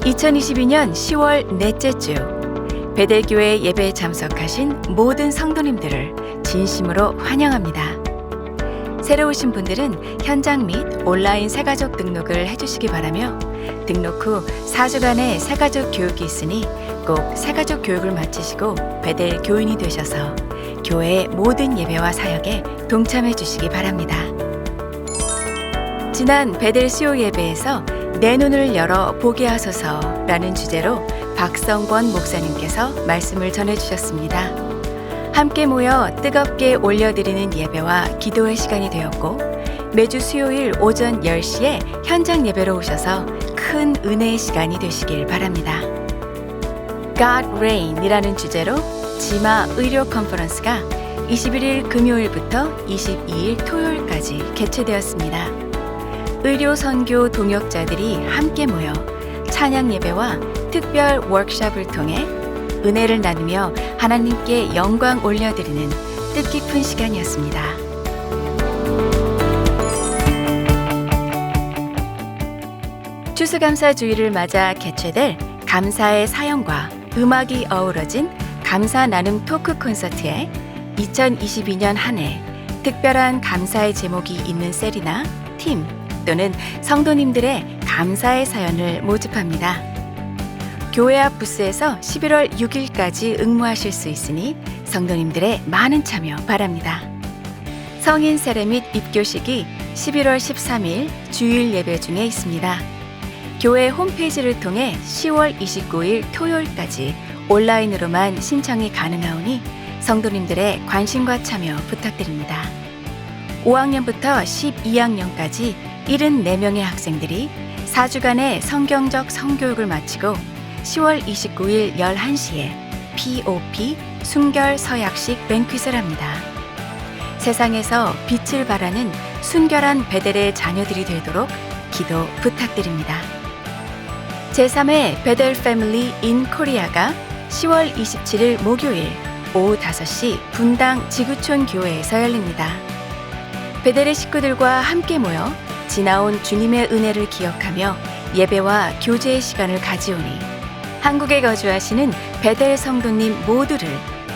2022년 10월 넷째 주 베델교회 예배에 참석하신 모든 성도님들을 진심으로 환영합니다. 새로 오신 분들은 현장 및 온라인 새가족 등록을 해주시기 바라며 등록 후 4주간의 새가족 교육이 있으니 꼭 새가족 교육을 마치시고 베델 교인이 되셔서 교회의 모든 예배와 사역에 동참해 주시기 바랍니다. 지난 베델 수요 예배에서 내 눈을 열어 보게 하소서라는 주제로 박성권 목사님께서 말씀을 전해 주셨습니다. 함께 모여 뜨겁게 올려드리는 예배와 기도의 시간이 되었고 매주 수요일 오전 10시에 현장 예배로 오셔서 큰 은혜의 시간이 되시길 바랍니다. God Reign이라는 주제로 지마 의료 컨퍼런스가 21일 금요일부터 22일 토요일까지 개최되었습니다. 의료 선교 동역자들이 함께 모여 찬양 예배와 특별 워크숍을 통해 은혜를 나누며 하나님께 영광 올려드리는 뜻깊은 시간이었습니다. 추수감사 주일을 맞아 개최될 감사의 사연과 음악이 어우러진 감사 나눔 토크 콘서트에 2022년 한 해 특별한 감사의 제목이 있는 셀이나 팀 또는 성도님들의 감사의 사연을 모집합니다. 교회 앞 부스에서 11월 6일까지 응모하실 수 있으니 성도님들의 많은 참여 바랍니다. 성인 세례 및 입교식이 11월 13일 주일 예배 중에 있습니다. 교회 홈페이지를 통해 10월 29일 토요일까지 온라인으로만 신청이 가능하오니 성도님들의 관심과 참여 부탁드립니다. 5학년부터 12학년까지 74명의 학생들이 4주간의 성경적 성교육을 마치고 10월 29일 11시에 POP 순결 서약식 뱅퀴를 합니다. 세상에서 빛을 발하는 순결한 베델의 자녀들이 되도록 기도 부탁드립니다. 제3회 베델 패밀리 인 코리아가 10월 27일 목요일 오후 5시 분당 지구촌 교회에서 열립니다. 베델의 식구들과 함께 모여 지나온 주님의 은혜를 기억하며 예배와 교제의 시간을 가지오니 한국에 거주하시는 베델 성도님 모두를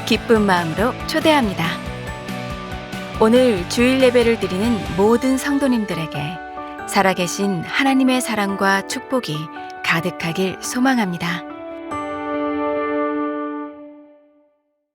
기쁜 마음으로 초대합니다. 오늘 주일 예배를 드리는 모든 성도님들에게 살아계신 하나님의 사랑과 축복이 가득하길 소망합니다.